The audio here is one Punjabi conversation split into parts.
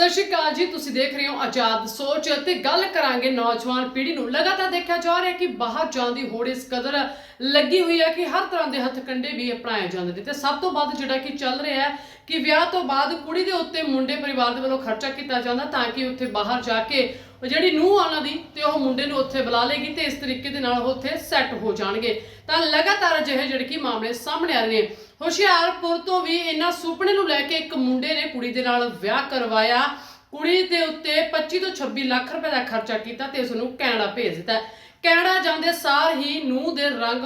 ਸਤਿ ਸ਼੍ਰੀ ਅਕਾਲ ਜੀ, ਤੁਸੀਂ ਦੇਖ ਰਹੇ ਹੋ ਆਜ਼ਾਦ ਸੋਚ ਤੇ ਗੱਲ ਕਰਾਂਗੇ ਨੌਜਵਾਨ ਪੀੜ੍ਹੀ ਨੂੰ। ਲਗਾਤਾਰ ਦੇਖਿਆ ਜਾ ਰਿਹਾ ਕਿ ਬਾਹਰ ਜਾਣ ਦੀ ਹੋੜ ਇਸ ਕਦਰ ਲੱਗੀ ਹੋਈ ਹੈ ਕਿ ਹਰ ਤਰ੍ਹਾਂ ਦੇ ਹੱਥਕੰਡੇ ਵੀ ਅਪਣਾਏ ਜਾਂਦੇ ਨੇ। ਤੇ ਸਭ ਤੋਂ ਵੱਧ ਜਿਹੜਾ ਕਿ ਚੱਲ ਰਿਹਾ ਹੈ ਕਿ ਵਿਆਹ ਤੋਂ ਬਾਅਦ ਕੁੜੀ ਦੇ ਉੱਤੇ ਮੁੰਡੇ ਪਰਿਵਾਰ ਦੇ ਵੱਲੋਂ ਖਰਚਾ ਕੀਤਾ ਜਾਂਦਾ ਤਾਂ ਕਿ ਉੱਥੇ ਬਾਹਰ ਜਾ ਕੇ ਉਹ ਜਿਹੜੀ ਨੂੰਹ ਆ ਉਹਨਾਂ ਦੀ ਤੇ ਉਹ ਮੁੰਡੇ ਨੂੰ ਉੱਥੇ ਬੁਲਾ ਲੇਗੀ ਤੇ ਇਸ ਤਰੀਕੇ ਦੇ ਨਾਲ ਉਹ ਉੱਥੇ ਸੈੱਟ ਹੋ ਜਾਣਗੇ। ਤਾਂ ਲਗਾਤਾਰ ਅਜਿਹੇ ਜਿਹੜੇ ਕਿ ਮਾਮਲੇ ਸਾਹਮਣੇ ਆ ਰਹੇ ਨੇ। ਹੁਸ਼ਿਆਰਪੁਰ ਤੋਂ ਵੀ ਇਹਨਾਂ ਸੁਪਨੇ ਨੂੰ ਲੈ ਕੇ ਇੱਕ ਮੁੰਡੇ ਨੇ ਕੁੜੀ ਦੇ ਨਾਲ ਵਿਆਹ ਕਰਵਾਇਆ। ਕੁੜੀ ਦੇ ਉੱਤੇ 25 ਤੋਂ 26 ਲੱਖ ਰੁਪਏ ਦਾ ਖਰਚਾ ਕੀਤਾ ਤੇ ਉਸ ਨੂੰ ਕੈਨੇਡਾ ਭੇਜ ਦਿੱਤਾ। ਕੈਨੇਡਾ ਜਾਂਦੇ ਸਾਰ ਹੀ ਨੂੰਹ ਦੇ ਰੰਗ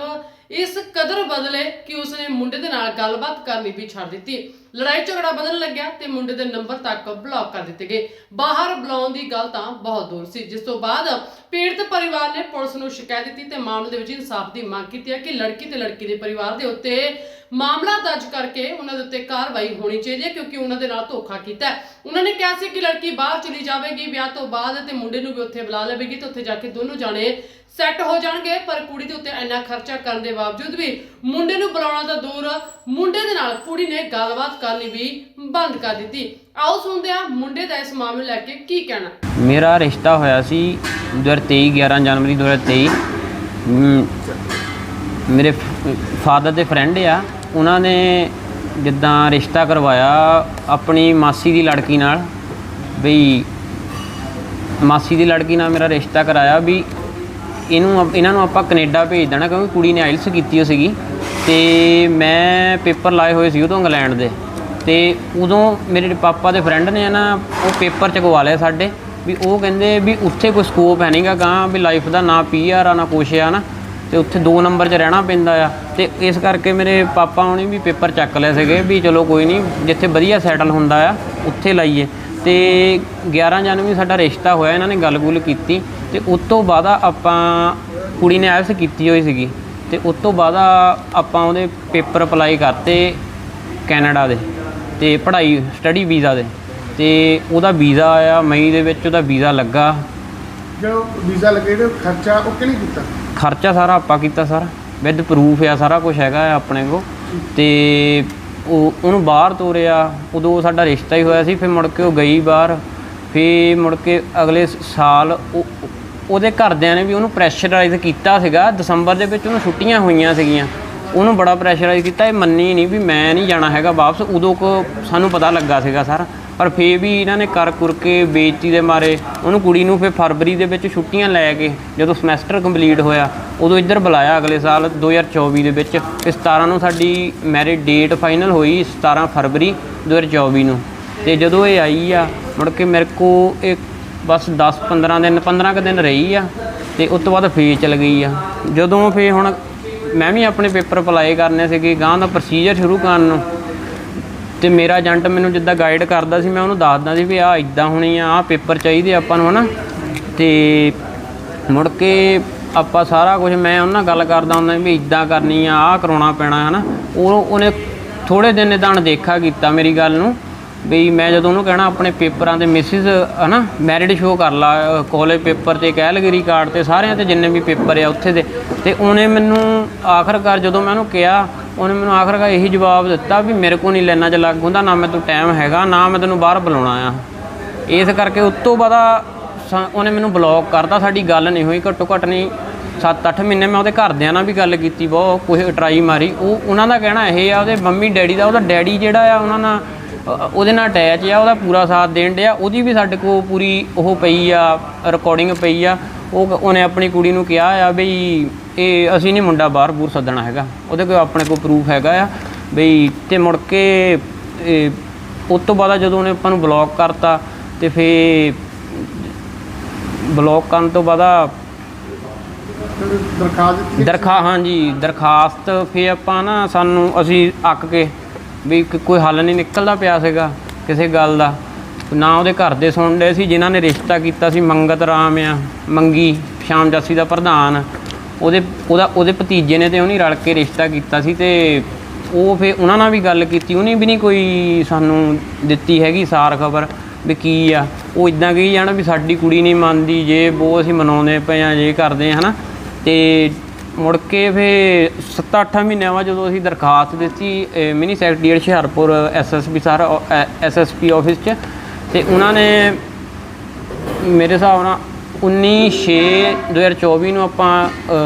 ਇਸ ਕਦਰ ਬਦਲੇ ਕਿ ਉਸਨੇ ਮੁੰਡੇ ਦੇ ਨਾਲ ਗੱਲਬਾਤ ਕਰਨੀ ਵੀ ਛੱਡ ਦਿੱਤੀ। ਲੜਾਈ ਝਗੜਾ ਬਦਲਣ ਲੱਗਿਆ ਤੇ ਮੁੰਡੇ ਦੇ ਨੰਬਰ ਤੱਕ ਬਲੌਕ ਕਰ ਦਿੱਤੇ ਗਏ। ਬਾਹਰ ਬੁਲਾਉਣ ਦੀ ਗੱਲ ਤਾਂ ਬਹੁਤ ਦੂਰ ਸੀ। ਜਿਸ ਤੋਂ ਬਾਅਦ ਪੀੜਤ ਪਰਿਵਾਰ ਨੇ ਪੁਲਿਸ ਨੂੰ ਸ਼ਿਕਾਇਤ ਦਿੱਤੀ ਤੇ ਮਾਮਲੇ ਦੇ ਵਿੱਚ ਇਨਸਾਫ ਦੀ ਮੰਗ ਕੀਤੀ ਹੈ ਕਿ ਲੜਕੀ ਤੇ ਲੜਕੀ ਦੇ ਪਰਿਵਾਰ ਦੇ ਉੱਤੇ ਮਾਮਲਾ ਦਰਜ ਕਰਕੇ ਉਹਨਾਂ ਦੇ ਉੱਤੇ ਕਾਰਵਾਈ ਹੋਣੀ ਚਾਹੀਦੀ ਹੈ ਕਿਉਂਕਿ ਉਹਨਾਂ ਦੇ ਨਾਲ ਧੋਖਾ ਕੀਤਾ ਹੈ। ਉਹਨਾਂ ਨੇ ਕਿਹਾ ਸੀ ਕਿ ਲੜਕੀ ਬਾਹਰ ਚਲੀ ਜਾਵੇਗੀ, ਵਿਆਹ ਤੋਂ ਬਾਅਦ ਤੇ ਮੁੰਡੇ ਨੂੰ ਵੀ ਉੱਥੇ ਬੁਲਾ ਲਵੇਗੀ ਤੇ ਉੱਥੇ ਜਾ ਕੇ ਦੋਨੋਂ ਜਾਣੇ ਸੈੱਟ ਹੋ ਜਾਣਗੇ ਪਰ ਕੁੜੀ ਦੇ ਉੱਤੇ ਇੰਨਾ ਖਰਚਾ ਕਰਨ ਦੇ ਬਾਵਜੂਦ ਵੀ ਮੁੰਡੇ ਨੂੰ ਬੁਲਾਉਣਾ ਤਾਂ ਦੂਰ ਮੁੰਡੇ ਦੇ ਨਾਲ ਕੁੜੀ ਨੇ ਗੱਲਬਾਤ ਕਰਨੀ ਵੀ ਬੰਦ ਕਰ ਦਿੱਤੀ। ਆਓ ਸੁਣਦੇ ਹਾਂ ਮੁੰਡੇ ਦਾ ਇਸ ਮਾਮਲੇ ਲੈ ਕੇ ਕੀ ਕਹਿਣਾ। ਮੇਰਾ ਰਿਸ਼ਤਾ ਹੋਇਆ ਸੀ 2023 11 ਜਨਵਰੀ 2023 ਮ, ਮੇਰੇ ਫਾਦਰ ਦੇ ਫਰੈਂਡ ਆ ਉਹਨਾਂ ਨੇ ਜਿੱਦਾਂ ਰਿਸ਼ਤਾ ਕਰਵਾਇਆ ਆਪਣੀ ਮਾਸੀ ਦੀ ਲੜਕੀ ਨਾਲ ਬਈ ਮਾਸੀ ਦੀ ਲੜਕੀ ਨਾਲ ਮੇਰਾ ਰਿਸ਼ਤਾ ਕਰਾਇਆ ਵੀ ਇਹਨੂੰ ਆਪ- ਇਹਨਾਂ ਨੂੰ ਆਪਾਂ ਕੈਨੇਡਾ ਭੇਜ ਦੇਣਾ ਕਿਉਂਕਿ ਕੁੜੀ ਨੇ ਆਇਲਸ ਕੀਤੀ ਹੋ ਸੀਗੀ ਤੇ ਮੈਂ ਪੇਪਰ ਲਾਏ ਹੋਏ ਸੀ ਉਦੋਂ ਇੰਗਲੈਂਡ ਦੇ। ਤੇ ਉਦੋਂ ਮੇਰੇ ਪਾਪਾ ਦੇ ਫਰੈਂਡ ਨੇ ਨਾ ਉਹ ਪੇਪਰ ਚਕਵਾ ਲਿਆ ਸਾਡੇ ਵੀ ਉਹ ਕਹਿੰਦੇ ਵੀ ਉੱਥੇ ਕੋਈ ਸਕੋਪ ਹੈ ਨਹੀਂਗਾ ਗਾਂ ਵੀ ਲਾਈਫ ਦਾ ਨਾ ਪੀਆਰ ਆ, ਨਾ ਕੁਛ ਆ ਨਾ। ਤੇ ਉੱਥੇ 2 ਨੰਬਰ 'ਚ ਰਹਿਣਾ ਪੈਂਦਾ ਆ। ਤੇ ਇਸ ਕਰਕੇ ਮੇਰੇ ਪਾਪਾ ਹੁਣੀ ਵੀ ਪੇਪਰ ਚੱਕ ਲਏ ਸੀਗੇ ਵੀ ਚਲੋ ਕੋਈ ਨਹੀਂ ਜਿੱਥੇ ਵਧੀਆ ਸੈਟਲ ਹੁੰਦਾ ਆ, ਉੱਥੇ ਲਾਈਏ। ਤੇ 11 ਜਨਵਰੀ ਸਾਡਾ ਰਿਸ਼ਤਾ ਹੋਇਆ, ਇਹਨਾਂ ਨੇ ਗੱਲ-ਗੁੱਲ ਕੀਤੀ। ਤੇ ਉਸ ਤੋਂ ਬਾਅਦ ਆਪਾਂ ਕੁੜੀ ਨੇ ਆਇਲਸ ਕੀਤੀ ਹੋਈ ਸੀਗੀ ਤੇ ਉਸ ਤੋਂ ਬਾਅਦ ਆਪਾਂ ਉਹਦੇ ਪੇਪਰ ਅਪਲਾਈ ਕਰਤੇ ਕੈਨੇਡਾ ਦੇ ਤੇ ਪੜ੍ਹਾਈ ਸਟੱਡੀ ਵੀਜ਼ਾ ਦੇ। ਤੇ ਉਹਦਾ ਵੀਜ਼ਾ ਆਇਆ ਮਈ ਦੇ ਵਿੱਚ ਉਹਦਾ ਵੀਜ਼ਾ ਲੱਗਾ। ਜੋ ਵੀਜ਼ਾ ਲੱਗੇ ਤੇ ਖਰਚਾ ਉਹ ਕਿਹਨੇ ਕੀਤਾ? ਖਰਚਾ ਸਾਰਾ ਆਪਾਂ ਕੀਤਾ ਸਰ। ਵਿਦ ਪ੍ਰੂਫ ਆ ਸਾਰਾ ਕੁਝ ਹੈਗਾ ਆ ਆਪਣੇ ਕੋ ਤੇ ਉਹ ਉਹਨੂੰ ਬਾਹਰ ਤੋਰਿਆ। ਉਦੋਂ ਸਾਡਾ ਰਿਸ਼ਤਾ ਹੀ ਹੋਇਆ ਸੀ ਫਿਰ ਮੁੜ ਕੇ ਉਹ ਗਈ ਬਾਹਰ। ਫਿਰ ਮੁੜ ਕੇ ਅਗਲੇ ਸਾਲ ਉਹ ਉਹਦੇ ਘਰਦਿਆਂ ਨੇ ਵੀ ਉਹਨੂੰ ਪ੍ਰੈਸ਼ਰਾਈਜ਼ ਕੀਤਾ ਸੀਗਾ। ਦਸੰਬਰ ਦੇ ਵਿੱਚ ਉਹਨੂੰ ਛੁੱਟੀਆਂ ਹੋਈਆਂ ਸੀਗੀਆਂ। ਉਹਨੂੰ ਬੜਾ ਪ੍ਰੈਸ਼ਰਾਈਜ਼ ਕੀਤਾ। ਇਹ ਮੰਨੀ ਨਹੀਂ ਵੀ ਮੈਂ ਨਹੀਂ ਜਾਣਾ ਹੈਗਾ ਵਾਪਸ। ਉਦੋਂ ਕੋ ਸਾਨੂੰ ਪਤਾ ਲੱਗਾ ਸੀਗਾ ਸਰ। ਪਰ ਫੇਰ ਵੀ ਇਹਨਾਂ ਨੇ ਕਰ ਕੁਰ ਕੇ ਬੇਇੱਜ਼ਤੀ ਦੇ ਮਾਰੇ। ਉਹਨੂੰ ਕੁੜੀ ਨੂੰ ਫਿਰ ਫਰਵਰੀ ਦੇ ਵਿੱਚ ਛੁੱਟੀਆਂ ਲੈ ਕੇ ਜਦੋਂ ਸਮੈਸਟਰ ਕੰਪਲੀਟ ਹੋਇਆ, ਉਦੋਂ ਇੱਧਰ ਬੁਲਾਇਆ ਅਗਲੇ ਸਾਲ 2024 ਦੇ ਵਿੱਚ। ਤੇ 17 ਨੂੰ ਸਾਡੀ ਮੈਰਿਜ ਡੇਟ ਫਾਈਨਲ ਹੋਈ 17 ਫਰਵਰੀ 2024 ਨੂੰ। ਤੇ ਜਦੋਂ ਇਹ ਆਈ ਆ, ਮੁੜ ਕੇ ਮੇਰੇ ਕੋ ਇਹ ਬਸ 10 15 ਦਿਨ 15 ਕੁ ਦਿਨ ਰਹੀ ਆ ਤੇ ਉਸ ਤੋਂ ਬਾਅਦ ਫੇਰ ਚਲ ਗਈ ਆ। ਜਦੋਂ ਫੇਰ ਹੁਣ ਮੈਂ ਵੀ ਆਪਣੇ ਪੇਪਰ ਅਪਲਾਈ ਕਰਨੇ ਸੀਗੇ ਗਾਂ ਦਾ ਪ੍ਰੋਸੀਜਰ ਸ਼ੁਰੂ ਕਰਨ ਨੂੰ। ਤੇ ਮੇਰਾ ਏਜੰਟ ਮੈਨੂੰ ਜਿੱਦਾਂ ਗਾਈਡ ਕਰਦਾ ਸੀ, ਮੈਂ ਉਹਨੂੰ ਦੱਸਦਾ ਸੀ ਵੀ ਆਹ ਇਦਾਂ ਹੋਣੀ ਆ, ਆਹ ਪੇਪਰ ਚਾਹੀਦੇ ਆਪਾਂ ਨੂੰ ਹਨਾ। ਤੇ ਮੁੜ ਕੇ ਆਪਾਂ ਸਾਰਾ ਕੁਝ ਮੈਂ ਉਹਨਾਂ ਨਾਲ ਗੱਲ ਕਰਦਾ ਹੁੰਦਾ ਵੀ ਇਦਾਂ ਕਰਨੀ ਆ, ਆਹ ਕਰਾਉਣਾ ਪੈਣਾ ਹਨਾ। ਉਹ, ਉਹਨੇ ਥੋੜੇ ਦਿਨ ਨਿਦਾਨ ਦੇਖਾ ਕੀਤਾ ਮੇਰੀ ਗੱਲ ਨੂੰ। ਬਈ ਮੈਂ ਜਦੋਂ ਉਹਨੂੰ ਕਹਿਣਾ ਆਪਣੇ ਪੇਪਰਾਂ ਤੇ ਮਿਸਿਸ ਹਨਾ ਮੈਰਿਡ ਸ਼ੋ ਕਰ ਲਾ ਕਾਲਜ ਪੇਪਰ ਤੇ ਕੈਲਗਰੀ ਕਾਰਡ ਤੇ ਸਾਰਿਆਂ ਤੇ ਜਿੰਨੇ ਵੀ ਪੇਪਰ ਆ ਉੱਥੇ ਦੇ। ਤੇ ਉਹਨੇ ਮੈਨੂੰ ਆਖਰਕਾਰ ਜਦੋਂ ਮੈਂ ਉਹਨੂੰ ਕਿਹਾ, ਉਹਨੇ ਮੈਨੂੰ ਆਖਰਕਾਰ ਇਹੀ ਜਵਾਬ ਦਿੱਤਾ ਵੀ ਮੇਰੇ ਕੋਲ ਨਹੀਂ ਲੈਣਾ ਚ ਲੱਗ ਹੁੰਦਾ, ਨਾ ਮੈਂ ਤੂੰ ਟਾਈਮ ਹੈਗਾ, ਨਾ ਮੈਂ ਤੈਨੂੰ ਬਾਹਰ ਬੁਲਾਉਣਾ ਆ। ਇਸ ਕਰਕੇ ਉਸ ਤੋਂ ਬਾਅਦ ਸਾ- ਉਹਨੇ ਮੈਨੂੰ ਬਲੌਕ ਕਰਤਾ, ਸਾਡੀ ਗੱਲ ਨਹੀਂ ਹੋਈ, ਘੱਟੋ ਘੱਟ ਨਹੀਂ 7-8 ਮਹੀਨੇ ਮੈਂ ਉਹਦੇ ਘਰਦਿਆਂ ਨਾਲ ਵੀ ਗੱਲ ਕੀਤੀ, ਬਹੁਤ ਕੁਝ ਟਰਾਈ ਮਾਰੀ। ਉਹ, ਉਹਨਾਂ ਦਾ ਕਹਿਣਾ ਇਹ ਆ, ਉਹਦੇ ਮੰਮੀ ਡੈਡੀ ਦਾ, ਉਹਦਾ ਡੈਡੀ ਜਿਹੜਾ ਆ, ਉਹਨਾਂ ਨਾਲ ਉਹਦੇ ਨਾਲ ਅਟੈਚ ਆ ਉਹਦਾ ਪੂਰਾ ਸਾਥ ਦੇਣ ਡਿਆ ਉਹਦੀ ਵੀ ਸਾਡੇ ਕੋਲ ਪੂਰੀ ਉਹ ਪਈ ਆ ਰਿਕਾਰਡਿੰਗ ਪਈ ਆ। ਉਹ ਉਹਨੇ ਆਪਣੀ ਕੁੜੀ ਨੂੰ ਕਿਹਾ ਆ ਬਈ ਇਹ ਅਸੀਂ ਨਹੀਂ ਮੁੰਡਾ ਬਾਹਰ ਬੂਰ ਸੱਦਣਾ ਹੈਗਾ। ਉਹਦੇ ਕੋਲ ਆਪਣੇ ਕੋਲ ਪ੍ਰੂਫ ਹੈਗਾ ਆ ਬਈ ਤੇ ਮੁੜ ਕੇ ਉਸ ਤੋਂ ਬਾਅਦ ਜਦੋਂ ਉਹਨੇ ਆਪਾਂ ਨੂੰ ਬਲੌਕ ਕਰਤਾ ਤੇ ਫੇ ਬਲੌਕ ਕਰਨ ਤੋਂ ਬਾਅਦ ਦਰਖਾਸਤ ਦਰਖਾ ਹਾਂਜੀ ਦਰਖਾਸਤ ਫੇ ਆਪਾਂ ਨਾ ਸਾਨੂੰ ਅਸੀਂ ਅੱਕ ਕੇ ਵੀ ਕ- ਕੋਈ ਹੱਲ ਨਹੀਂ ਨਿਕਲਦਾ ਪਿਆ ਸੀਗਾ ਕਿਸੇ ਗੱਲ ਦਾ। ਨਾ ਉਹਦੇ ਘਰ ਦੇ ਸੁਣਦੇ ਸੀ, ਜਿਨ੍ਹਾਂ ਨੇ ਰਿਸ਼ਤਾ ਕੀਤਾ ਸੀ, ਮੰਗਤ ਰਾਮ ਆ, ਮੰਗੀ, ਸ਼ਾਮ ਜਾਸੀ ਦਾ ਪ੍ਰਧਾਨ। ਉਹਦੇ, ਉਹਦਾ, ਉਹਦੇ ਭਤੀਜੇ ਨੇ ਤੇ ਉਹਨੇ ਰਲ ਕੇ ਰਿਸ਼ਤਾ ਕੀਤਾ ਸੀ ਤੇ ਉਹ ਫੇ ਉਹਨਾਂ ਨਾਲ ਵੀ ਗੱਲ ਕੀਤੀ। ਉਹਨੇ ਵੀ ਨਹੀਂ ਕੋਈ ਸਾਨੂੰ ਦਿੱਤੀ ਹੈਗੀ ਸਾਰ ਖਬਰ ਵੀ ਕੀ ਆ। ਉਹ ਇਦਾਂ ਕਹੀ ਜਾਣਾ ਵੀ ਸਾਡੀ ਕੁੜੀ ਨਹੀਂ ਮੰਨਦੀ, ਜੇ ਉਹ ਅਸੀਂ ਮਨਾਉਂਦੇ ਪਏ ਆ, ਜੇ ਕਰਦੇ ਆ, ਹਨਾ। ਤੇ ਮੁੜ ਕੇ ਫੇ 7-8 ਮਹੀਨਿਆਂ ਬਾਅਦ ਜਦੋਂ ਅਸੀਂ ਦਰਖਾਸਤ ਦਿੱਤੀ mini secretariat Hoshiarpur SSP sir SSP office 'ਚ ਤੇ ਉਹਨਾਂ ਨੇ ਮੇਰੇ ਹਿਸਾਬ ਨਾਲ 19 6 2024 ਨੂੰ ਆਪਾਂ ਅ,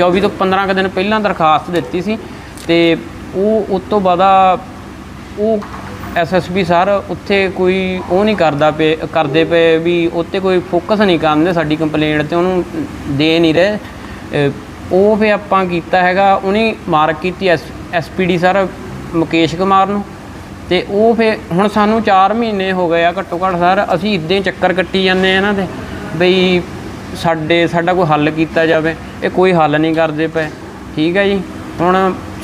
24 ਤੋਂ 15 ਕੁ ਦਿਨ ਪਹਿਲਾਂ ਦਰਖਾਸਤ ਦਿੱਤੀ ਸੀ ਤੇ ਉਹ ਉਸ ਤੋਂ ਬਾਅਦ ਆ ਉਹ ਐਸਐਸਪੀ ਸਰ ਉੱਥੇ ਕੋਈ ਉਹ ਨਹੀਂ ਕਰਦਾ ਪਏ ਕਰਦੇ ਪਏ ਵੀ ਉੱਤੇ ਕੋਈ ਫੋਕਸ ਨਹੀਂ ਕਰਦੇ ਸਾਡੀ ਕੰਪਲੇਂਟ ਤੇ ਉਹਨੂੰ ਦੇ ਨਹੀਂ ਰਹੇ ਉਹ ਫੇ ਆਪਾਂ ਕੀਤਾ ਹੈਗਾ ਉਹਨੇ ਮਾਰਕ ਕੀਤੀ ਐਸਪੀਡੀ ਸਰ ਮੁਕੇਸ਼ ਕੁਮਾਰ ਨੂੰ। ਤੇ ਉਹ ਫੇ ਹੁਣ ਸਾਨੂੰ 4 ਮਹੀਨੇ ਹੋ ਗਏ ਆ ਘੱਟੋ ਘੱਟ ਸਰ ਅਸੀਂ ਇਦਾਂ ਚੱਕਰ ਕੱਟੀ ਜਾਂਦੇ ਆ ਇਹਨਾਂ ਦੇ ਬਈ ਸਾਡੇ ਸਾਡਾ ਕੋਈ ਹੱਲ ਕੀਤਾ ਜਾਵੇ ਇਹ ਕੋਈ ਹੱਲ ਨਹੀਂ ਕਰਦੇ ਪਏ। ਠੀਕ ਹੈ ਜੀ ਹੁਣ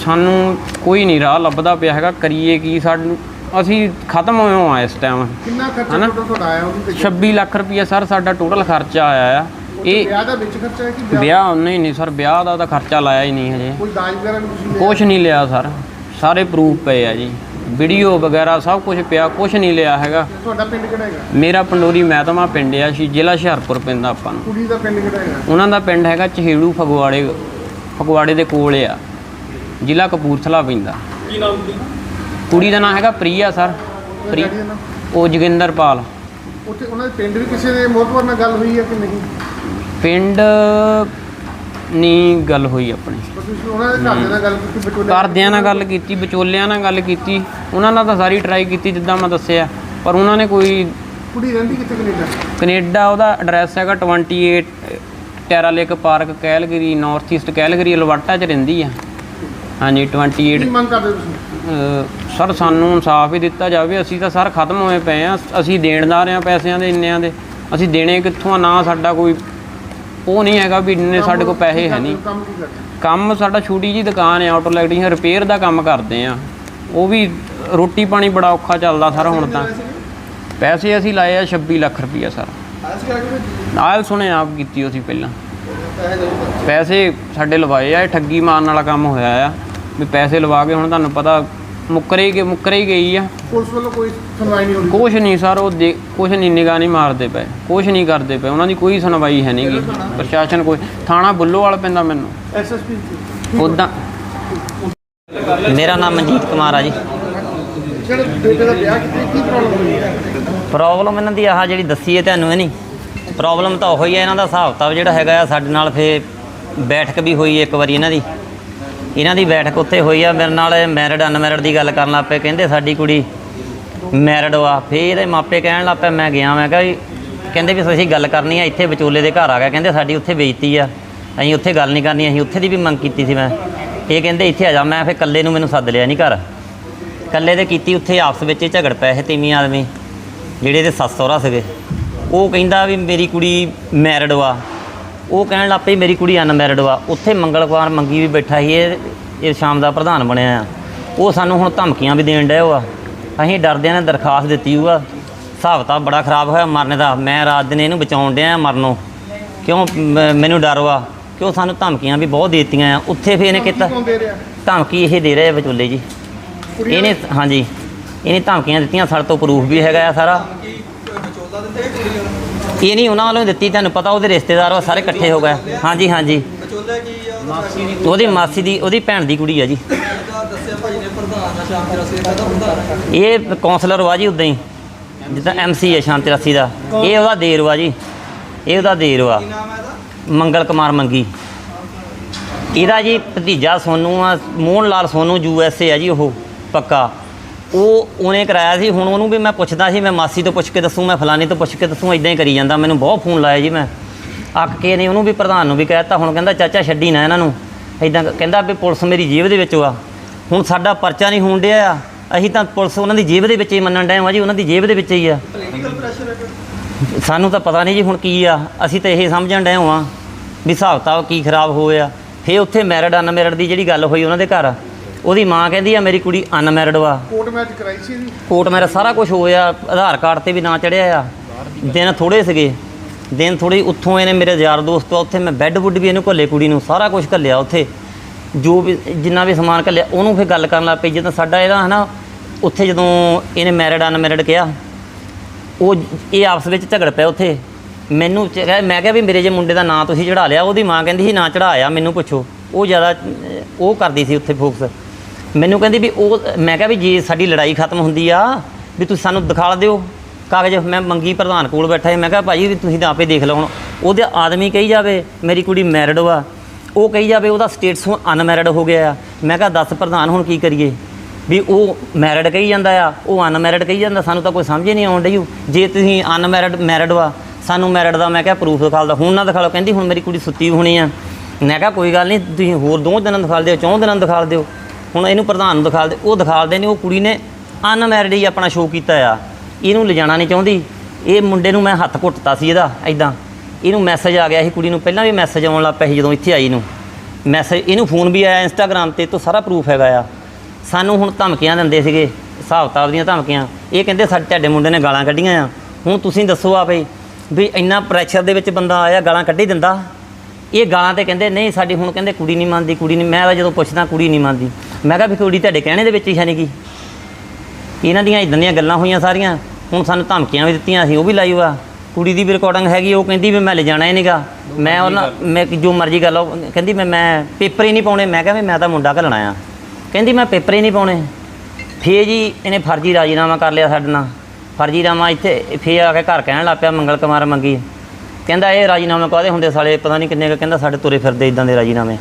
ਸਾਨੂੰ ਕੋਈ ਨਹੀਂ ਰਾਹ ਲੱਭਦਾ ਪਿਆ ਹੈਗਾ ਕਰੀਏ ਕੀ ਸਾਨੂੰ ਅਸੀਂ ਖਤਮ ਹੋਏ ਹਾਂ ਇਸ ਟਾਈਮ ਕਿੰਨਾ ਖਰਚਾ ਤੁਹਾਡਾ ਆਇਆ ਉਹਦੇ ਤੇ? 26 ਲੱਖ ਰੁਪਈਆ ਸਰ ਸਾਡਾ ਟੋਟਲ ਖਰਚਾ ਆਇਆ ਆ। ਇਹ ਵਿਆਹ ਦਾ ਵਿੱਚ ਖਰਚਾ ਹੈ ਕਿ ਵਿਆਹ? ਵਿਆਹ ਨਹੀਂ ਨਹੀਂ ਸਰ ਵਿਆਹ ਦਾ ਤਾਂ ਖਰਚਾ ਲਾਇਆ ਹੀ ਨਹੀਂ ਹਜੇ। ਕੋਈ ਦਾਜ ਵਗੈਰਾ ਵੀ ਤੁਸੀਂ ਲਿਆ? ਕੁਝ ਨਹੀਂ ਲਿਆ ਸਰ ਸਾਰੇ ਪ੍ਰੂਫ ਪਏ ਆ ਜੀ। ਵੀਡੀਓ ਵਗੈਰਾ ਸਭ ਕੁਝ ਪਿਆ ਕੁਝ ਨਹੀਂ ਲਿਆ ਹੈਗਾ। ਤੁਹਾਡਾ ਪਿੰਡ ਕਿਹੜਾ ਹੈਗਾ? ਮੇਰਾ ਪੰਡੋਰੀ ਮਹਿਤਮਾ ਪਿੰਡ ਆ ਸੀ ਜ਼ਿਲ੍ਹਾ ਹੁਸ਼ਿਆਰਪੁਰ ਪੈਂਦਾ ਆਪਾਂ ਨੂੰ। ਕੁੜੀ ਦਾ ਪਿੰਡ ਕਿਹੜਾ ਹੈਗਾ? ਉਹਨਾਂ ਦਾ ਪਿੰਡ ਹੈਗਾ ਚਹੇੜੂ ਫਗਵਾੜੇ ਫਗਵਾੜੇ ਦੇ ਕੋਲ ਆ। ਜ਼ਿਲ੍ਹਾ ਕਪੂਰਥਲਾ ਪੈਂਦਾ। ਕੀ ਨਾਮ ਦੀ? ਕੁੜੀ ਦਾ ਨਾਮ ਹੈਗਾ ਪ੍ਰੀਆ ਸਰ। ਪ੍ਰੀ ਡੈਡੀ ਦਾ ਨਾਮ? ਉਹ ਜੋਗਿੰਦਰਪਾਲ। ਉੱਥੇ ਉਹਨਾਂ ਦੇ ਪਿੰਡ ਵੀ ਕਿਸੇ ਦੇ ਮੋਹਤਵਰ ਨਾਲ ਗੱਲ ਹੋਈ ਹੈ ਕਿ ਨਹੀਂ? ਪਿੰਡ ਨਹੀਂ ਗੱਲ ਹੋਈ ਆਪਣੀ। ਤੁਸੀਂ ਉਹਨਾਂ ਦੇ ਘਰ ਦੇ ਨਾਲ ਗੱਲ ਕੀਤੀ ਘਰਦਿਆਂ ਨਾਲ ਗੱਲ ਕੀਤੀ ਵਿਚੋਲਿਆਂ ਨਾਲ ਗੱਲ ਕੀਤੀ ਉਹਨਾਂ ਨਾਲ ਤਾਂ ਸਾਰੀ ਟਰਾਈ ਕੀਤੀ ਜਿੱਦਾਂ ਮੈਂ ਦੱਸਿਆ ਪਰ ਉਹਨਾਂ ਨੇ ਕੋਈ ਕੁੜੀ ਰਹਿੰਦੀ ਕਿੱਥੇ ਕੈਨੇਡਾ? ਕੈਨੇਡਾ ਉਹਦਾ ਐਡਰੈਸ ਹੈਗਾ 28 Terra Lake Park Calgary north east Calgary Alberta 'ਚ ਰਹਿੰਦੀ ਆ। ਹਾਂਜੀ 28 ਕੀ ਮੰਗ ਕਰਦੇ ਤੁਸੀਂ? ਸਰ ਸਾਨੂੰ ਇਨਸਾਫ ਹੀ ਦਿੱਤਾ ਜਾਵੇ ਅਸੀਂ ਤਾਂ ਸਰ ਖਤਮ ਹੋਏ ਪਏ ਆ ਅਸੀਂ ਦੇਣਦਾਰ ਆ ਪੈਸਿਆਂ ਦੇ ਇੰਨਿਆਂ ਦੇ ਅਸੀਂ ਦੇਣੇ ਕਿੱਥੋਂ ਆ ਨਾ ਸਾਡਾ ਕੋਈ ਉਹ ਨਹੀਂ ਹੈਗਾ ਵੀ ਇੰਨੇ ਸਾਡੇ ਕੋਲ ਪੈਸੇ ਹੈ ਨਹੀਂ। ਕੰਮ ਕੀ ਕਰਦੇ? ਕੰਮ ਸਾਡਾ ਛੋਟੀ ਜੀ ਦੁਕਾਨ ਹੈ ਆਟੋ ਇਲੈਕਟ੍ਰੀਸ਼ੀਅਨ ਰਿਪੇਅਰ ਦਾ ਕੰਮ ਕਰਦੇ ਆ ਉਹ ਵੀ ਰੋਟੀ ਪਾਣੀ ਬੜਾ ਔਖਾ ਚੱਲਦਾ ਸਰ ਹੁਣ ਤਾਂ। ਪੈਸੇ ਅਸੀਂ ਲਾਏ ਆ 26 ਲੱਖ ਰੁਪਈਆ ਸਰ। ਨਾਲ ਸੁਣੇ ਆਪ ਕੀਤੀ ਉਹ ਸੀ ਪਹਿਲਾਂ। ਪੈਸੇ ਸਾਡੇ ਲਵਾਏ ਆ ਇਹ ਠੱਗੀ ਮਾਰਨ ਵਾਲਾ ਕੰਮ ਹੋਇਆ ਆ। ਵੀ ਪੈਸੇ ਲਵਾ ਕੇ ਹੁਣ ਤੁਹਾਨੂੰ ਪਤਾ ਮੁੱਕਰੇ ਹੀ ਮੁੱਕਰੇ ਹੀ ਗਈ ਆ। ਪੁਲਿਸ ਵੱਲੋਂ ਕੋਈ ਸੁਣਵਾਈ ਨਹੀਂ ਹੋ ਰਹੀ ਕੁਛ ਨਹੀਂ ਸਰ ਉਹ ਦੇ ਕੁਛ ਨਹੀਂ ਨਿਗਾਹ ਨਹੀਂ ਮਾਰਦੇ ਪਏ। ਕੁਛ ਨਹੀਂ ਕਰਦੇ ਪਏ। ਉਹਨਾਂ ਦੀ ਕੋਈ ਸੁਣਵਾਈ ਹੈ ਨਹੀਂਗੀ ਪ੍ਰਸ਼ਾਸਨ ਕੋਈ ਥਾਣਾ ਬੁੱਲੋਵਾਲ ਪੈਂਦਾ ਮੈਨੂੰ। ਐਸਐਸਪੀ ਉਦਾਂ ਮੇਰਾ ਨਾਮ ਮਨਜੀਤ ਕੁਮਾਰ ਆ ਜੀ। ਜਿਹੜੇ ਬੇਟੇ ਦਾ ਵਿਆਹ ਕੀਤਾ ਕੀ ਪ੍ਰੋਬਲਮ ਹੋਈ? ਹੈ ਪ੍ਰੋਬਲਮ ਇਹਨਾਂ ਦੀ ਆਹ ਜਿਹੜੀ ਦੱਸੀ ਹੈ ਤੁਹਾਨੂੰ ਇਹ ਨਹੀਂ। ਪ੍ਰੋਬਲਮ ਤਾਂ ਉਹੀ ਹੈ ਇਹਨਾਂ ਦਾ ਹਿਸਾਬ ਕਿਤਾਬ ਜਿਹੜਾ ਹੈਗਾ ਆ ਸਾਡੇ ਨਾਲ ਫੇ ਬੈਠਕ ਵੀ ਹੋਈ ਇੱਕ ਵਾਰੀ ਇਹਨਾਂ ਦੀ। ਇਹਨਾਂ ਦੀ ਬੈਠਕ ਉੱਥੇ ਹੋਈ ਆ, ਮੇਰੇ ਨਾਲ ਮੈਰਿਡ ਅਨਮੈਰਿਡ ਦੀ ਗੱਲ ਕਰਨ ਲੱਗ ਪਏ, ਕਹਿੰਦੇ ਸਾਡੀ ਕੁੜੀ ਮੈਰਿਡ ਵਾ ਫੇ ਇਹਦੇ ਮਾਪੇ ਕਹਿਣ ਲੱਗ ਪਏ, ਮੈਂ ਗਿਆ, ਮੈਂ ਕਿਹਾ ਵੀ ਕਹਿੰਦੇ ਵੀ ਅਸੀਂ ਗੱਲ ਕਰਨੀ ਆ, ਇੱਥੇ ਵਿਚੋਲੇ ਦੇ ਘਰ ਆ ਗਿਆ ਕਹਿੰਦੇ ਸਾਡੀ ਉੱਥੇ ਬੇਇੱਜ਼ਤੀ ਆ। ਅਸੀਂ ਉੱਥੇ ਗੱਲ ਨਹੀਂ ਕਰਨੀ, ਅਸੀਂ ਉੱਥੇ ਦੀ ਵੀ ਮੰਗ ਕੀਤੀ ਸੀ ਮੈਂ। ਇਹ ਕਹਿੰਦੇ ਇੱਥੇ ਆ ਜਾ, ਮੈਂ ਫੇ ਇਕੱਲੇ ਨੂੰ ਮੈਨੂੰ ਸੱਦ ਲਿਆ ਨਹੀਂ ਘਰ। ਇਕੱਲੇ ਦੇ ਕੀਤੀ ਉੱਥੇ ਆਪਸ ਵਿੱਚ ਝਗੜ ਪਏ ਇਹ ਤੀਵੀਂ ਆਦਮੀ, ਜਿਹੜੇ ਇਹਦੇ ਸੱਸ ਸਹੁਰਾ ਸੀਗੇ। ਉਹ ਕਹਿੰਦਾ ਵੀ ਮੇਰੀ ਕੁੜੀ ਮੈਰਿਡ ਵਾ ਉਹ ਕਹਿਣ ਲੱਗ ਪਈ ਮੇਰੀ ਕੁੜੀ ਅਨਮੈਰਿਡ ਵਾ। ਉੱਥੇ ਮੰਗਲਵਾਰ ਮੰਗੀ ਵੀ ਬੈਠਾ ਸੀ ਇਹ ਇਹ ਸ਼ਾਮ ਦਾ ਪ੍ਰਧਾਨ ਬਣਿਆ ਆ। ਉਹ ਸਾਨੂੰ ਹੁਣ ਧਮਕੀਆਂ ਵੀ ਦੇਣ ਡਿਆ ਵਾ। ਅਸੀਂ ਡਰਦਿਆਂ ਨੇ ਦਰਖਾਸਤ ਦਿੱਤੀ ਹੋਆ ਹਿਸਾਬ ਤਾਂ ਬੜਾ ਖਰਾਬ ਹੋਇਆ ਮਰਨ ਦਾ। ਮੈਂ ਰਾਤ ਦਿਨ ਇਹਨੂੰ ਬਚਾਉਣ ਡਿਆ ਮਰਨੋਂ। ਕਿਉਂ ਮੈਨੂੰ ਡਰ ਵਾ? ਕਿਉਂ ਸਾਨੂੰ ਧਮਕੀਆਂ ਵੀ ਬਹੁਤ ਦਿੱਤੀਆਂ ਆ? ਉੱਥੇ ਫੇਰ ਇਹਨੇ ਕੀਤਾ। ਧਮਕੀ ਇਹ ਦੇ ਰਿਹਾ ਵਿਚੋਲੇ ਜੀ। ਇਹਨੇ ਹਾਂਜੀ। ਇਹਨੇ ਧਮਕੀਆਂ ਦਿੱਤੀਆਂ ਸਾਡੇ ਤੋਂ ਪ੍ਰੂਫ ਵੀ ਹੈਗਾ ਆ ਸਾਰਾ। ਇਹ ਨਹੀਂ, ਉਹਨਾਂ ਵੱਲੋਂ ਦਿੱਤੀ, ਤੁਹਾਨੂੰ ਪਤਾ ਉਹਦੇ ਰਿਸ਼ਤੇਦਾਰ ਉਹ ਸਾਰੇ ਇਕੱਠੇ ਹੋ ਗਏ। ਹਾਂਜੀ ਹਾਂਜੀ। ਉਹਦੀ ਮਾਸੀ ਦੀ, ਉਹਦੀ ਭੈਣ ਦੀ ਕੁੜੀ ਆ ਜੀ। ਇਹ ਕਾਉਂਸਲਰ ਵਾ ਜੀ ਉਦਾਂ ਹੀ। ਜਿੱਦਾਂ ਐਮਸੀ ਆ, ਸ਼ਾਂਤੀ ਰਸੀ ਦਾ। ਇਹ ਉਹਦਾ ਦੇਰ ਵਾ ਜੀ। ਇਹ ਉਹਦਾ ਦੇਰ ਵਾ। ਮੰਗਲ ਕੁਮਾਰ ਮੰਗੀ। ਇਹਦਾ ਜੀ ਭਤੀਜਾ ਸੋਨੂ ਆ, Mohan Lal Sonu U S A ਆ ਜੀ ਉਹ, ਪੱਕਾ। ਉਹ ਉਹਨੇ ਕਰਾਇਆ ਸੀ, ਹੁਣ ਉਹਨੂੰ ਵੀ ਮੈਂ ਪੁੱਛਦਾ ਸੀ, ਮੈਂ ਮਾਸੀ ਤੋਂ ਪੁੱਛ ਕੇ ਦੱਸੂ, ਮੈਂ ਫਲਾਨੀ ਤੋਂ ਪੁੱਛ ਕੇ ਦੱਸੂ ਇਦਾਂ ਹੀ ਕਰੀ ਜਾਂਦਾ। ਮੈਨੂੰ ਬਹੁਤ ਫੋਨ ਲਾਇਆ ਜੀ ਮੈਂ। ਅੱਕ ਕੇ ਨੇ ਉਹਨੂੰ ਵੀ ਪ੍ਰਧਾਨ ਨੂੰ ਵੀ ਕਹਿਤਾ ਹੁਣ ਕਹਿੰਦਾ, ਚਾਚਾ ਛੱਡੀ ਨਾ ਇਹਨਾਂ ਨੂੰ। ਇਦਾਂ ਕਹਿੰਦਾ ਵੀ ਪੁਲਿਸ ਮੇਰੀ ਜੇਬ ਦੇ ਵਿੱਚ ਆ ਹੁਣ ਸਾਡਾ ਪਰਚਾ ਨਹੀਂ ਹੋਣ ਡਿਆ। ਆ ਅਸੀਂ ਤਾਂ ਪੁਲਿਸ ਉਹਨਾਂ ਦੀ ਜੇਬ ਦੇ ਵਿੱਚ ਹੀ ਮੰਨਣ ਡਏ ਆ ਜੀ, ਉਹਨਾਂ ਦੀ ਜੇਬ ਦੇ ਵਿੱਚ ਹੀ ਆ। ਸਾਨੂੰ ਤਾਂ ਪਤਾ ਨਹੀਂ ਜੀ ਹੁਣ ਕੀ ਆ। ਅਸੀਂ ਤਾਂ ਇਹ ਸਮਝਣ ਡਏ ਹਾਂ ਵੀ ਹਿਸਾਬ ਕਿਤਾਬ ਕੀ ਖਰਾਬ ਹੋਇਆ। ਫੇ ਉੱਥੇ ਮੈਰਿਡ, ਅਨਮੈਰਿਡ ਦੀ ਜਿਹੜੀ ਗੱਲ ਹੋਈ ਉਹਨਾਂ ਦੇ ਘਰ। ਉਹਦੀ ਮਾਂ ਕਹਿੰਦੀ ਆ ਮੇਰੀ ਕੁੜੀ ਅਨਮੈਰਿਡ ਵਾ। ਕੋਰਟ ਮੈਚ ਕਰਾਈ ਸੀ ਇਹਦੀ? ਕੋਰਟ ਮੇਰਾ ਸਾਰਾ ਕੁਝ ਹੋਇਆ ਆਧਾਰ ਕਾਰਡ ਤੇ ਵੀ ਨਾਂ ਚੜਿਆ ਆ। ਦਿਨ ਥੋੜੇ ਸੀਗੇ। ਦਿਨ ਥੋੜੀ ਉੱਥੋਂ ਇਹਨੇ ਮੇਰੇ ਯਾਰ ਦੋਸਤ ਆ ਉੱਥੇ ਮੈਂ ਬੈੱਡ ਵੁੱਡ ਵੀ ਇਹਨੂੰ ਘੱਲੇ ਕੁੜੀ ਨੂੰ ਸਾਰਾ ਕੁਝ ਘੱਲਿਆ ਉੱਥੇ। ਜੋ ਵੀ ਜਿੰਨਾ ਵੀ ਸਮਾਨ ਘੱਲਿਆ ਉਹਨੂੰ ਫਿਰ ਗੱਲ ਕਰਨ ਲੱਗ ਪਈ। ਜਦੋਂ ਸਾਡਾ ਇਹਦਾ ਹਨਾ ਉੱਥੇ ਜਦੋਂ ਇਹਨੇ ਮੈਰਿਡ ਅਨਮੈਰਿਡ ਕਿਹਾ ਉਹ ਇਹ ਆਪਸ ਵਿੱਚ ਝਗੜ ਪਿਆ ਉੱਥੇ। ਮੈਨੂੰ ਮੈਂ ਕਿਹਾ ਵੀ ਮੇਰੇ ਜੇ ਮੁੰਡੇ ਦਾ ਨਾਂ ਤੁਸੀਂ ਚੜਾ ਲਿਆ ਉਹਦੀ ਮਾਂ ਕਹਿੰਦੀ ਸੀ ਨਾਂ ਚੜਾਇਆ ਮੈਨੂੰ ਪੁੱਛੋ। ਉਹ ਜ਼ਿਆਦਾ ਉਹ ਕਰਦੀ ਸੀ ਉੱਥੇ ਫੋਕਸ ਮੈਨੂੰ ਕਹਿੰਦੀ ਵੀ ਉਹ, ਮੈਂ ਕਿਹਾ ਵੀ ਜੇ ਸਾਡੀ ਲੜਾਈ ਖਤਮ ਹੁੰਦੀ ਆ, ਵੀ ਤੁਸੀਂ ਸਾਨੂੰ ਦਿਖਾ ਦਿਓ ਕਾਗਜ਼। ਮੈਂ ਮੰਗੀ ਪ੍ਰਧਾਨ ਕੋਲ ਬੈਠਾ ਸੀ, ਮੈਂ ਕਿਹਾ ਭਾਜੀ ਵੀ ਤੁਸੀਂ ਤਾਂ ਆਪੇ ਦੇਖ ਲਓ ਹੁਣ। ਉਹਦੇ ਆਦਮੀ ਕਹੀ ਜਾਵੇ, ਮੇਰੀ ਕੁੜੀ ਮੈਰਿਡ ਵਾ। ਉਹ ਕਹੀ ਜਾਵੇ ਉਹਦਾ ਸਟੇਟਸ ਹੁਣ ਅਨਮੈਰਿਡ ਹੋ ਗਿਆ ਆ। ਮੈਂ ਕਿਹਾ ਦੱਸ ਪ੍ਰਧਾਨ ਹੁਣ ਕੀ ਕਰੀਏ? ਵੀ ਉਹ ਮੈਰਿਡ ਕਹੀ ਜਾਂਦਾ ਆ, ਉਹ ਅਨਮੈਰਿਡ ਕਹੀ ਜਾਂਦਾ, ਸਾਨੂੰ ਤਾਂ ਕੋਈ ਸਮਝ ਹੀ ਨਹੀਂ ਆਉਣ ਡਈ। ਜੇ ਤੁਸੀਂ ਅਨਮੈਰਿਡ ਮੈਰਿਡ ਵਾ, ਸਾਨੂੰ ਮੈਰਿਡ ਦਾ ਮੈਂ ਕਿਹਾ ਪ੍ਰੂਫ ਦਿਖਾ ਦਿਓ ਹੁਣ ਨਾ ਦਿਖਾ ਲਓ ਕਹਿੰਦੀ ਹੁਣ ਮੇਰੀ ਕੁੜੀ ਸੁੱਤੀ ਹੋਣੀ ਆ। ਮੈਂ ਕਿਹਾ ਕੋਈ ਗੱਲ ਨਹੀਂ, ਤੁਸੀਂ ਹੋਰ ਦੋ ਦਿਨਾਂ ਦਿਖਾ ਦਿਓ, ਚੌਂ ਦਿਨਾਂ ਦਿਖਾ ਦਿਓ। ਹੁਣ ਇਹਨੂੰ ਪ੍ਰਧਾਨ ਨੂੰ ਦਿਖਾਦੇ ਉਹ ਦਿਖਾਲਦੇ ਨੇ, ਉਹ ਕੁੜੀ ਨੇ ਅਨਮੈਰਿਡ ਹੀ ਆਪਣਾ ਸ਼ੋਅ ਕੀਤਾ ਆ। ਇਹਨੂੰ ਲਿਜਾਣਾ ਨਹੀਂ ਚਾਹੁੰਦੀ। ਇਹ ਮੁੰਡੇ ਨੂੰ ਮੈਂ ਹੱਥ ਘੁੱਟਤਾ ਸੀ ਇਹਦਾ ਐਦਾਂ ਇਹਨੂੰ ਮੈਸੇਜ ਆ ਗਿਆ ਸੀ ਕੁੜੀ ਨੂੰ, ਪਹਿਲਾਂ ਵੀ ਮੈਸੇਜ ਆਉਣ ਲੱਗ ਪਿਆ ਸੀ ਜਦੋਂ ਇੱਥੇ ਆਈ ਨੂੰ। ਮੈਸੇਜ ਇਹਨੂੰ ਫੋਨ ਵੀ ਆਇਆ ਇੰਸਟਾਗ੍ਰam ਤੇ, ਤੋਂ ਸਾਰਾ ਪ੍ਰੂਫ ਹੈਗਾ ਆ। ਸਾਨੂੰ ਹੁਣ ਧਮਕੀਆਂ ਦਿੰਦੇ ਸੀਗੇ, ਹਿਸਾਬ ਕਿਤਾਬ ਦੀਆਂ ਧਮਕੀਆਂ। ਇਹ ਕਹਿੰਦੇ ਸਾਡੇ, ਤੁਹਾਡੇ ਮੁੰਡੇ ਨੇ ਗਾਲਾਂ ਕੱਢੀਆਂ ਆ। ਹੁਣ ਤੁਸੀਂ ਦੱਸੋ ਆਪੇ ਵੀ ਇੰਨਾ ਪ੍ਰੈਸ਼ਰ ਦੇ ਵਿੱਚ ਬੰਦਾ ਆਇਆ, ਗਾਲਾਂ ਕੱਢੀ ਦਿੰਦਾ। ਇਹ ਗਾਲਾਂ ਤੇ ਕਹਿੰਦੇ, ਨਹੀਂ, ਸਾਡੀ ਹੁਣ ਕਹਿੰਦੇ ਕੁੜੀ ਨਹੀਂ ਮੰਨਦੀ, ਕੁੜੀ ਨਹੀਂ, ਮੈਂ ਤਾਂ ਜਦੋਂ ਪੁੱਛਦਾ ਕੁੜੀ ਨਹੀਂ ਮੰਨਦੀ। ਮੈਂ ਕਿਹਾ ਵੀ ਕੁੜੀ ਤੁਹਾਡੇ ਕਹਿਣੇ ਦੇ ਵਿੱਚ ਹੀ ਨਹੀਂ ਗੀ ਇਹਨਾਂ ਦੀਆਂ ਇਦਾਂ ਦੀਆਂ ਗੱਲਾਂ ਹੋਈਆਂ ਸਾਰੀਆਂ ਹੁਣ ਸਾਨੂੰ ਧਮਕੀਆਂ ਵੀ ਦਿੱਤੀਆਂ ਸੀ ਉਹ ਵੀ ਲਾਈਵ ਆ। ਕੁੜੀ ਦੀ ਵੀ ਰਿਕਾਰਡਿੰਗ ਹੈਗੀ ਉਹ ਕਹਿੰਦੀ ਵੀ ਮੈਂ ਲੈ ਜਾਣਾ ਹੀ ਨਹੀਂਗਾ ਮੈਂ ਉਹਨਾਂ ਮੈਂ ਜੋ ਮਰਜ਼ੀ ਗੱਲ ਉਹ ਕਹਿੰਦੀ ਮੈਂ ਮੈਂ ਪੇਪਰ ਹੀ ਨਹੀਂ ਪਾਉਣੇ ਮੈਂ ਕਿਹਾ ਵੀ ਮੈਂ ਤਾਂ ਮੁੰਡਾ ਘੱਲਣਾ ਆ। ਕਹਿੰਦੀ ਮੈਂ ਪੇਪਰ ਹੀ ਨਹੀਂ ਪਾਉਣੇ। ਫੇਰ ਜੀ ਇਹਨੇ ਫਰਜ਼ੀ ਰਾਜੀਨਾਮਾ ਕਰ ਲਿਆ ਸਾਡੇ ਨਾਲ। ਫਰਜ਼ੀ ਰਾਮਾ ਇੱਥੇ ਫੇਰ ਆ ਕੇ ਘਰ ਕਹਿਣ ਲੱਗ ਪਿਆ ਮੰਗਲ ਕੁਮਾਰ ਮੰਗੀ। ਕਹਿੰਦਾ ਇਹ ਰਾਜੀਨਾਮੇ ਕਾਹਦੇ ਹੁੰਦੇ ਸਾਲੇ ਪਤਾ ਨਹੀਂ ਕਿੰਨੇ ਕੁ ਕਹਿੰਦਾ ਸਾਡੇ ਤੁਰੇ ਫਿਰਦੇ ਇਦਾਂ ਦੇ ਰਾਜੀਨਾਮੇ।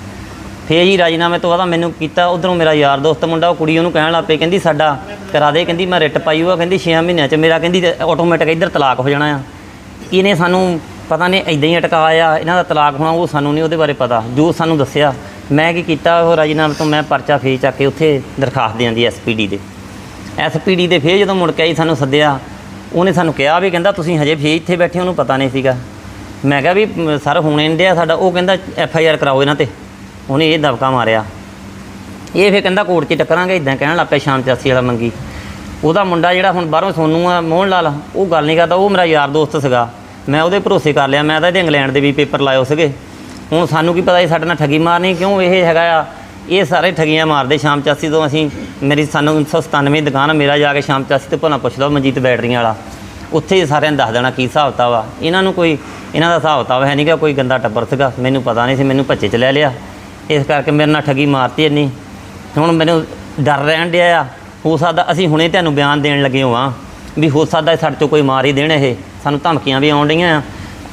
ਫੇਰ ਜੀ ਰਾਜੀਨਾਮੇ ਤੋਂ ਬਾਅਦ ਮੈਨੂੰ ਕੀਤਾ, ਉਧਰੋਂ ਮੇਰਾ ਯਾਰ ਦੋਸਤ ਮੁੰਡਾ, ਉਹ ਕੁੜੀ ਉਹਨੂੰ ਕਹਿਣ ਲੱਗ ਪਈ, ਕਹਿੰਦੀ ਸਾਡਾ ਕਰਾ ਦੇ, ਕਹਿੰਦੀ ਮੈਂ ਰਿਟ ਪਾਈ ਹੋਆ, ਕਹਿੰਦੀ 6 ਮਹੀਨਿਆਂ ਚ ਮੇਰਾ, ਕਹਿੰਦੀ ਆਟੋਮੈਟਿਕ ਇੱਧਰ ਤਲਾਕ ਹੋ ਜਾਣਾ ਆ। ਇਹਨੇ ਸਾਨੂੰ ਪਤਾ ਨਹੀਂ ਇਦਾਂ ਹੀ ਅਟਕਾਇਆ ਇਹਨਾਂ ਦਾ ਤਲਾਕ ਹੋਣਾ ਉਹ ਸਾਨੂੰ ਨਹੀਂ ਉਹਦੇ ਬਾਰੇ ਪਤਾ, ਜੋ ਸਾਨੂੰ ਦੱਸਿਆ। ਮੈਂ ਕੀ ਕੀਤਾ, ਉਹ ਰਾਜੀਨਾਮੇ ਤੋਂ ਮੈਂ ਪਰਚਾ ਫੇਚ ਚੱਕ ਕੇ ਉੱਥੇ ਦਰਖਾਸਤ ਦੇ ਆਂਦੀ ਐਸਪੀਡੀ ਦੇ। ਐਸਪੀਡੀ ਦੇ ਫੇਰ ਜਦੋਂ ਮੁੜ ਕੇ ਆਈ ਸਾਨੂੰ ਸੱਦਿਆ, ਉਹਨੇ ਸਾਨੂੰ ਕਿਹਾ ਵੀ ਕਹਿੰਦਾ ਤੁਸੀਂ ਹਜੇ ਫੇਰ ਇੱਥੇ ਬੈਠੇ ਉਹਨੂੰ ਪਤਾ ਨਹੀਂ ਸੀਗਾ। ਮੈਂ ਕਿਹਾ ਵੀ ਸਰ ਹੁਣੇ ਨਹੀਂ ਡਿਆ ਸਾਡਾ, ਉਹ ਕਹਿੰਦਾ ਐਫ ਆਈ ਆਰ ਕਰਾਓ ਇਹਨਾਂ ਤੇ। ਉਹਨੇ ਇਹ ਦਬਕਾ ਮਾਰਿਆ। ਇਹ ਫੇਰ ਕਹਿੰਦਾ ਕੋਰਟ 'ਚ ਟੱਕਰਾਂਗੇ ਇਦਾਂ ਕਹਿਣ ਲੱਗ ਪਿਆ ਸ਼ਾਮ 84 ਵਾਲਾ ਮੰਗੀ। ਉਹਦਾ ਮੁੰਡਾ ਜਿਹੜਾ ਹੁਣ ਬਾਹਰੋਂ ਸੋਨੂ ਆ ਮੋਹਨ ਲਾਲ ਉਹ ਗੱਲ ਨਹੀਂ ਕਰਦਾ ਉਹ ਮੇਰਾ ਯਾਰ ਦੋਸਤ ਸੀਗਾ। ਮੈਂ ਉਹਦੇ ਭਰੋਸੇ ਕਰ ਲਿਆ ਮੈਂ ਤਾਂ ਇਹਦੇ ਇੰਗਲੈਂਡ ਦੇ ਵੀ ਪੇਪਰ ਲਾਇਓ ਸੀਗੇ। ਹੁਣ ਸਾਨੂੰ ਕੀ ਪਤਾ ਇਹ ਸਾਡੇ ਨਾਲ ਠੱਗੀ ਮਾਰਨੀ ਕਿਉਂ ਇਹ ਹੈਗਾ ਆ ਇਹ ਸਾਰੇ ਠੱਗੀਆਂ ਮਾਰਦੇ ਸ਼ਾਮ 84 ਤੋਂ ਅਸੀਂ ਮੇਰੀ ਸਾਨੂੰ 1997 ਦੁਕਾਨ ਆ, ਮੇਰਾ ਜਾ ਕੇ ਸ਼ਾਮ 84 ਤੇ ਭਲਾ ਪੁੱਛ ਲਓ ਮਨਜੀਤ ਬੈਟਰੀਆਂ ਵਾਲਾ। ਉੱਥੇ ਹੀ ਸਾਰਿਆਂ ਨੂੰ ਦੱਸ ਦੇਣਾ ਕੀ ਹਿਸਾਬ ਵਾ ਇਹਨਾਂ ਨੂੰ ਕੋਈ ਇਹਨਾਂ ਦਾ ਹਿਸਾਬ ਕਿਤਾਬ ਹੈ ਨਹੀਂ ਨਹੀਂਗਾ ਕੋਈ ਗੰਦਾ ਟੱਬਰ ਸੀਗਾ ਮੈਨੂੰ ਪਤਾ ਨਹੀਂ ਸੀ ਮੈਨੂੰ ਭੱਜੇ ਚ ਲੈ ਲਿਆ। ਇਸ ਕਰਕੇ ਮੇਰੇ ਨਾਲ ਠੱਗੀ ਮਾਰਤੀ ਇੰਨੀ। ਹੁਣ ਮੈਨੂੰ ਡਰ ਰਹਿਣ ਡਿਆ ਆ। ਹੋ ਸਕਦਾ ਅਸੀਂ ਹੁਣੇ ਤੁਹਾਨੂੰ ਬਿਆਨ ਦੇਣ ਲੱਗੇ ਹੋਵਾਂ ਵੀ ਹੋ ਸਕਦਾ ਸਾਡੇ ਤੋਂ ਕੋਈ ਮਾਰ ਹੀ ਦੇਣ ਇਹ। ਸਾਨੂੰ ਧਮਕੀਆਂ ਵੀ ਆਉਣ ਡਈਆਂ ਆ।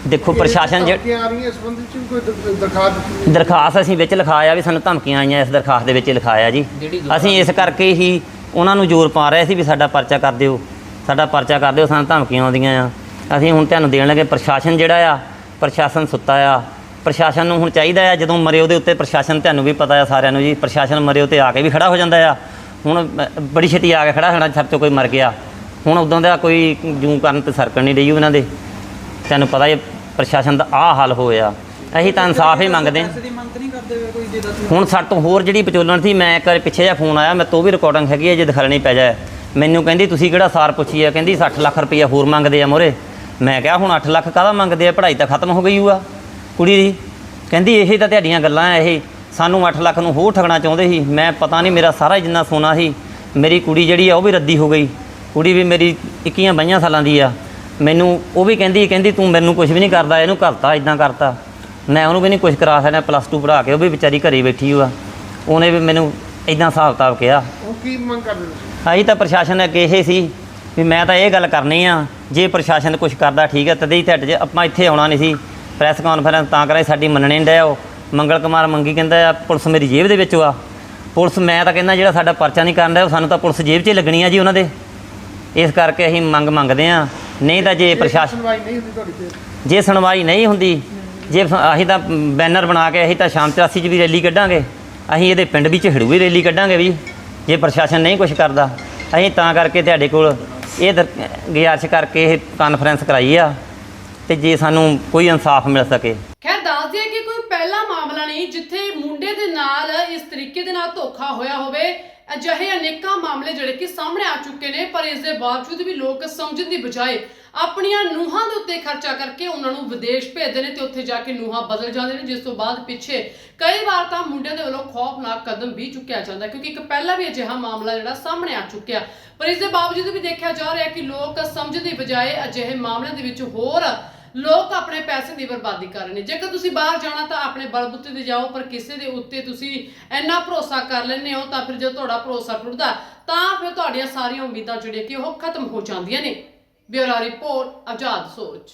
ਦੇਖੋ ਪ੍ਰਸ਼ਾਸਨ ਜੇ ਧਮਕੀਆਂ ਆ ਰਹੀਆਂ ਇਸ ਸੰਬੰਧੀ ਚ ਵੀ ਕੋਈ ਦ- ਦਰਖਾਸਤ ਦਿੱਤੀ ਦਰਖਾਸਤ ਅਸੀਂ ਵਿੱਚ ਲਿਖਾਇਆ ਵੀ ਸਾਨੂੰ ਧਮਕੀਆਂ ਆਈਆਂ ਇਸ ਦਰਖਾਸਤ ਦੇ ਵਿੱਚ ਹੀ ਲਿਖਾਇਆ ਜੀ। ਅਸੀਂ ਇਸ ਕਰਕੇ ਹੀ ਉਹਨਾਂ ਨੂੰ ਜ਼ੋਰ ਪਾ ਰਹੇ ਸੀ ਵੀ ਸਾਡਾ ਪਰਚਾ ਕਰ ਦਿਓ। ਸਾਡਾ ਪਰਚਾ ਕਰ ਦਿਓ ਸਾਨੂੰ ਧਮਕੀਆਂ ਆਉਂਦੀਆਂ ਆ। ਅਸੀਂ ਹੁਣ ਤੁਹਾਨੂੰ ਦੇਣ ਲੱਗੇ ਪ੍ਰਸ਼ਾਸਨ ਜਿਹੜਾ ਆ ਪ੍ਰਸ਼ਾਸਨ ਸੁੱਤਾ ਆ। ਪ੍ਰਸ਼ਾਸਨ ਨੂੰ ਹੁਣ ਚਾਹੀਦਾ ਆ ਜਦੋਂ ਮਰੇ ਉਹਦੇ ਉੱਤੇ ਪ੍ਰਸ਼ਾਸਨ ਤੁਹਾਨੂੰ ਵੀ ਪਤਾ ਆ ਸਾਰਿਆਂ ਨੂੰ ਜੀ ਪ੍ਰਸ਼ਾਸਨ ਮਰੇ ਉੱਤੇ ਆ ਕੇ ਵੀ ਖੜਾ ਹੋ ਜਾਂਦਾ ਆ। ਹੁਣ ਬੜੀ ਛੇਤੀ ਆ ਕੇ ਖੜਾ ਹੋਣਾ ਛੱਡ ਤੋਂ ਕੋਈ ਮਰ ਗਿਆ। ਹੁਣ ਉਦੋਂ ਦਾ ਕੋਈ ਜੂੰ ਕਰਨ ਤੇ ਸਰਕਣ ਨਹੀਂ ਰਹੀ ਉਹਨਾਂ ਦੇ। ਤੁਹਾਨੂੰ ਪਤਾ ਹੀ ਪ੍ਰਸ਼ਾਸਨ ਦਾ ਆਹ ਹਾਲ ਹੋਇਆ। ਅਸੀਂ ਤਾਂ ਇਨਸਾਫ ਹੀ ਮੰਗਦੇ ਹੁਣ ਸਾਡੇ ਤੋਂ ਹੋਰ ਜਿਹੜੀ ਵਿਚੋਲਣ ਸੀ ਮੈਂ ਇੱਕ ਵਾਰੀ ਪਿੱਛੇ ਜਿਹਾ ਫੋਨ ਆਇਆ ਮੈਂ ਤੋਂ ਵੀ ਰਿਕਾਰਡਿੰਗ ਹੈਗੀ ਹੈ ਜੇ ਦਿਖਾਣੀ ਪੈ ਜਾਏ। ਮੈਨੂੰ ਕਹਿੰਦੀ ਤੁਸੀਂ ਕਿਹੜਾ ਸਾਰ ਪੁੱਛੀ ਆ? ਕਹਿੰਦੀ 60 ਲੱਖ ਰੁਪਈਆ ਹੋਰ ਮੰਗਦੇ ਆ ਮੋਰੇ। ਮੈਂ ਕਿਹਾ ਹੁਣ 8 ਲੱਖ ਕਾਹਦਾ ਮੰਗਦੇ ਆ? ਪੜ੍ਹਾਈ ਤਾਂ ਖਤਮ ਹੋ ਗਈ ਹੋਆ ਕੁੜੀ ਦੀ। ਕਹਿੰਦੀ ਇਹੀ ਤਾਂ ਤੁਹਾਡੀਆਂ ਗੱਲਾਂ ਆ ਇਹ ਸਾਨੂੰ 8 ਲੱਖ ਨੂੰ ਹੋਰ ਠਗਣਾ ਚਾਹੁੰਦੇ ਸੀ। ਮੈਂ ਪਤਾ ਨਹੀਂ ਮੇਰਾ ਸਾਰਾ ਜਿੰਨਾ ਸੋਨਾ ਸੀ ਮੇਰੀ ਕੁੜੀ ਜਿਹੜੀ ਆ ਉਹ ਵੀ ਰੱਦੀ ਹੋ ਗਈ। ਕੁੜੀ ਵੀ ਮੇਰੀ 21 22 ਸਾਲਾਂ ਦੀ ਆ। ਮੈਨੂੰ ਉਹ ਵੀ ਕਹਿੰਦੀ ਕਹਿੰਦੀ ਤੂੰ ਮੈਨੂੰ ਕੁਝ ਵੀ ਨਹੀਂ ਕਰਦਾ ਇਹਨੂੰ ਕਰਤਾ ਇਦਾਂ ਕਰਤਾ। ਮੈਂ ਉਹਨੂੰ ਵੀ ਨਹੀਂ ਕੁਝ ਕਰਾ ਸਕਦਾ ਪਲੱਸ 2 ਪੜ੍ਹਾ ਕੇ ਉਹ ਵੀ ਵਿਚਾਰੀ ਘਰੇ ਬੈਠੀ ਹੋਆ। ਉਹਨੇ ਵੀ ਮੈਨੂੰ ਇਦਾਂ ਹਿਸਾਬ ਕਿਤਾਬ ਕਿਹਾ। ਉਹ ਕੀ ਮੰਗ ਕਰਦੇ ਤੁਸੀਂ? ਅਸੀਂ ਤਾਂ ਪ੍ਰਸ਼ਾਸਨ ਅੱਗੇ ਇਹ ਸੀ ਵੀ ਮੈਂ ਤਾਂ ਇਹ ਗੱਲ ਕਰਨੀ ਆ ਜੇ ਪ੍ਰਸ਼ਾਸਨ ਕੁਝ ਕਰਦਾ ਠੀਕ ਹੈ ਤਦੇ ਹੀ ਤੁਹਾਡੇ ਆਪਾਂ ਇੱਥੇ ਆਉਣਾ ਨਹੀਂ ਸੀ। ਪ੍ਰੈਸ ਕਾਨਫਰੰਸ ਤਾਂ ਕਰਾਈ ਸਾਡੀ ਮੰਨਣੇ ਨਹੀਂ ਡਿਆ ਉਹ। ਮੰਗਲ ਕੁਮਾਰ ਮੰਗੀ ਕਹਿੰਦਾ ਆ ਪੁਲਿਸ ਮੇਰੀ ਜੇਬ ਦੇ ਵਿੱਚ ਆ। ਪੁਲਿਸ ਮੈਂ ਤਾਂ ਕਹਿੰਦਾ ਜਿਹੜਾ ਸਾਡਾ ਪਰਚਾ ਨਹੀਂ ਕਰਨ ਡਿਆ ਉਹ ਸਾਨੂੰ ਤਾਂ ਪੁਲਿਸ ਜੇਬ 'ਚ ਹੀ ਲੱਗਣੀ ਆ ਜੀ ਉਹਨਾਂ ਦੇ। ਇਸ ਕਰਕੇ ਅਸੀਂ ਮੰਗ ਮੰਗਦੇ ਆ ਨਹੀਂ ਤਾਂ ਜੇ ਪ੍ਰਸ਼ਾਸਨ ਸੁਣਵਾਈ ਨਹੀਂ ਹੁੰਦੀ ਤੁਹਾਡੀ ਤੇ ਜੇ ਸੁਣਵਾਈ ਨਹੀਂ ਹੁੰਦੀ ਜੇ ਅਸੀਂ ਤਾਂ ਬੈਨਰ ਬਣਾ ਕੇ ਅਸੀਂ ਤਾਂ ਸ਼ਾਮ 84 'ਚ ਵੀ ਰੈਲੀ ਕੱਢਾਂਗੇ। ਅਸੀਂ ਇਹਦੇ ਪਿੰਡ ਵਿੱਚ ਵੀ ਰੈਲੀ ਕੱਢਾਂਗੇ ਵੀ ਜੇ ਪ੍ਰਸ਼ਾਸਨ ਨਹੀਂ ਕੁਝ ਕਰਦਾ। ਅਸੀਂ ਤਾਂ ਕਰਕੇ ਤੁਹਾਡੇ ਕੋਲ ਇਹ ਦਰ- ਗੁਜ਼ਾਰਿਸ਼ ਕਰਕੇ ਇਹ ਕਾਨਫਰੰਸ ਕਰਾਈ ਆ। ਤੇ ਜੇ ਸਾਨੂੰ ਕੋਈ ਇਨਸਾਫ ਮਿਲ ਸਕੇ। ਖੈਰ, ਦੱਸ ਦਈਏ ਕਿ ਕੋਈ ਪਹਿਲਾ ਮਾਮਲਾ ਨਹੀਂ, ਜਿੱਥੇ ਮੁੰਡੇ ਦੇ ਨਾਲ ਇਸ ਤਰੀਕੇ ਦੇ ਨਾਲ ਧੋਖਾ ਹੋਇਆ ਹੋਵੇ, ਅਜਿਹੇ ਅਨੇਕਾਂ ਮਾਮਲੇ ਜਿਹੜੇ ਕਿ ਸਾਹਮਣੇ ਆ ਚੁੱਕੇ ਨੇ, ਪਰ ਇਸ ਦੇ ਬਾਵਜੂਦ ਵੀ ਲੋਕ ਸਮਝਣ ਦੀ ਬਜਾਏ ਆਪਣੀਆਂ ਨੂਹਾਂ ਦੇ ਉੱਤੇ ਖਰਚਾ ਕਰਕੇ ਉਹਨਾਂ ਨੂੰ ਵਿਦੇਸ਼ ਭੇਜਦੇ ਨੇ ਤੇ ਉੱਥੇ ਜਾ ਕੇ ਨੂਹਾਂ ਬਦਲ ਜਾਂਦੇ ਨੇ, ਜਿਸ ਤੋਂ ਬਾਅਦ ਪਿੱਛੇ ਕਈ ਵਾਰ ਤਾਂ ਮੁੰਡਿਆਂ ਦੇ ਵੱਲੋਂ ਖੌਫਨਾਕ ਕਦਮ ਵੀ ਚੁੱਕਿਆ ਜਾਂਦਾ ਕਿਉਂਕਿ ਇੱਕ ਪਹਿਲਾਂ ਵੀ ਅਜਿਹਾ ਮਾਮਲਾ ਜਿਹੜਾ ਸਾਹਮਣੇ ਆ ਚੁੱਕਿਆ। ਪਰ ਇਸ ਦੇ ਬਾਵਜੂਦ ਵੀ ਦੇਖਿਆ ਜਾ ਰਿਹਾ ਕਿ ਲੋਕ ਸਮਝਣ ਦੀ ਬਜਾਏ ਅਜਿਹੇ ਮਾਮਲਿਆਂ ਦੇ ਵਿੱਚ ਹੋਰ ਲੋਕ ਆਪਣੇ ਪੈਸੇ ਦੀ ਬਰਬਾਦੀ ਕਰ ਰਹੇ ਨੇ। ਜੇਕਰ ਤੁਸੀਂ ਬਾਹਰ ਜਾਣਾ ਤਾਂ ਆਪਣੇ ਬਲਬੁੱਤੇ ਤੇ ਜਾਓ, ਪਰ ਕਿਸੇ ਦੇ ਉੱਤੇ ਤੁਸੀਂ ਇੰਨਾ ਭਰੋਸਾ ਕਰ ਲੈਂਦੇ ਹੋ, ਤਾਂ ਫਿਰ ਜਦੋਂ ਤੁਹਾਡਾ ਭਰੋਸਾ ਟੁੱਟਦਾ, ਤਾਂ ਫਿਰ ਤੁਹਾਡੀਆਂ ਸਾਰੀਆਂ ਉਮੀਦਾਂ ਜਿਹੜੀਆਂ ਕਿ ਉਹ ਖਤਮ ਹੋ ਜਾਂਦੀਆਂ ਨੇ। ਬਿਊਰੋ ਰਿਪੋਰਟ, ਆਜ਼ਾਦ ਸੋਚ।